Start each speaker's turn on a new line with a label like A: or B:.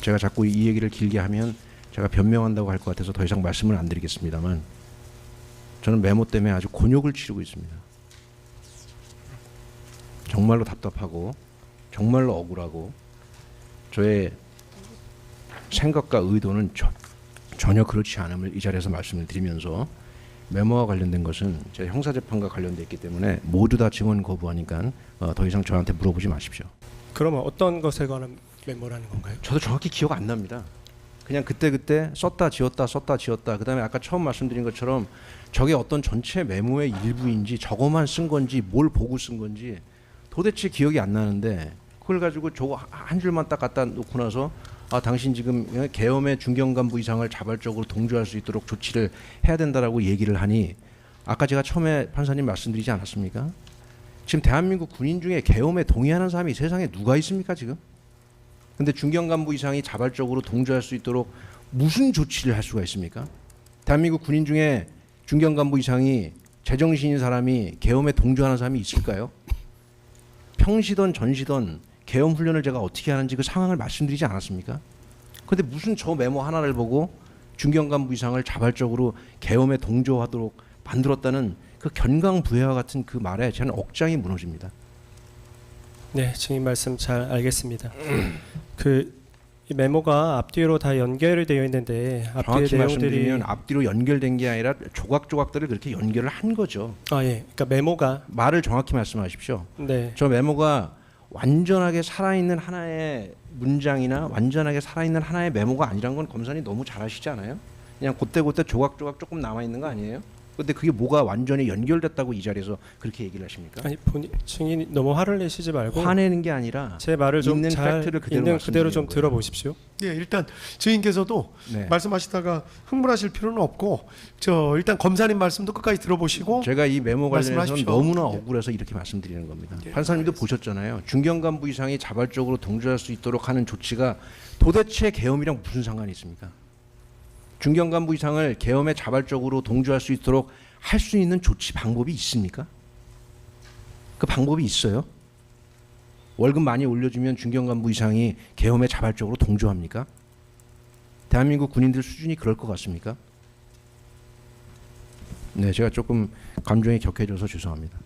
A: 제가 자꾸 이 얘기를 길게 하면 제가 변명한다고 할 것 같아서 더 이상 말씀을 안 드리겠습니다만 저는 메모 때문에 아주 곤욕을 치르고 있습니다. 정말로 답답하고 정말로 억울하고 저의 생각과 의도는 저- 전혀 그렇지 않음을 이 자리에서 말씀을 드리면서 메모와 관련된 것은 제 형사 재판과 관련돼 있기 때문에 모두 다 증언 거부하니까 어, 더 이상 저한테 물어보지 마십시오.
B: 그러면 어떤 것에 관한 메모라는 건가요?
A: 저도 정확히 기억 안 납니다. 그냥 그때 그때 썼다 지웠다 썼다 지웠다. 그다음에 아까 처음 말씀드린 것처럼 저게 어떤 전체 메모의 일부인지 저거만 쓴 건지 뭘 보고 쓴 건지 도대체 기억이 안 나는데 그걸 가지고 저거 한 줄만 딱 갖다 놓고 나서 아 당신 지금 계엄의 중경 간부 이상을 자발적으로 동조할 수 있도록 조치를 해야 된다라고 얘기를 하니 아까 제가 처음에 판사님 말씀드리지 않았습니까? 지금 대한민국 군인 중에 계엄에 동의하는 사람이 세상에 누가 있습니까 지금? 근데 중경 간부 이상이 자발적으로 동조할 수 있도록 무슨 조치를 할 수가 있습니까? 대한민국 군인 중에 중경 간부 이상이 제정신인 사람이 계엄에 동조하는 사람이 있을까요? 평시던 전시던 계엄 훈련을 제가 어떻게 하는지 그 상황을 말씀드리지 않았습니까? 근데 무슨 저 메모 하나를 보고 중경 간부 이상을 자발적으로 계엄에 동조하도록 만들었다는 그 견강부회와 같은 그 말에 저는 억장이 무너집니다.
B: 네, 증인 말씀 잘 알겠습니다. 그이 메모가 앞뒤로 다 연결되어 있는데
A: 정확히
B: 내용들이
A: 말씀드리면 앞뒤로 연결된 게 아니라 조각조각들을 그렇게 연결을 한 거죠.
B: 아 예, 그러니까 메모가
A: 말을 정확히 말씀하십시오.
B: 네,
A: 저 메모가 완전하게 살아있는 하나의 문장이나 완전하게 살아있는 하나의 메모가 아니란 건 검사님 너무 잘 아시지 않아요? 그냥 그때그때 조각조각 조금 남아 있는 거 아니에요? 근데 그게 뭐가 완전히 연결됐다고 이 자리에서 그렇게 얘기를 하십니까?
B: 아니 본인 증인이 너무 화를 내시지 말고
A: 화내는 게 아니라
B: 제 말을 좀
A: 있는
B: 잘
A: 팩트를 그대로
B: 있는 그대로 좀
A: 거예요.
B: 들어보십시오.
C: 예, 일단 증인께서도
A: 네.
C: 말씀하시다가 흥분하실 필요는 없고 저 일단 검사님 말씀도 끝까지 들어보시고
A: 제가 이 메모
C: 말씀하십시오.
A: 너무나
C: 예.
A: 억울해서 이렇게 말씀드리는 겁니다.
C: 예,
A: 판사님도 보셨잖아요. 중경 간부 이상이 자발적으로 동조할 수 있도록 하는 조치가 도대체 계엄이랑 무슨 상관이 있습니까? 중경 간부 이상을 계엄에 자발적으로 동조할 수 있도록 할 수 있는 조치 방법이 있습니까? 그 방법이 있어요? 월급 많이 올려주면 중경 간부 이상이 계엄에 자발적으로 동조합니까? 대한민국 군인들 수준이 그럴 것 같습니까? 네, 제가 조금 감정이 격해져서 죄송합니다.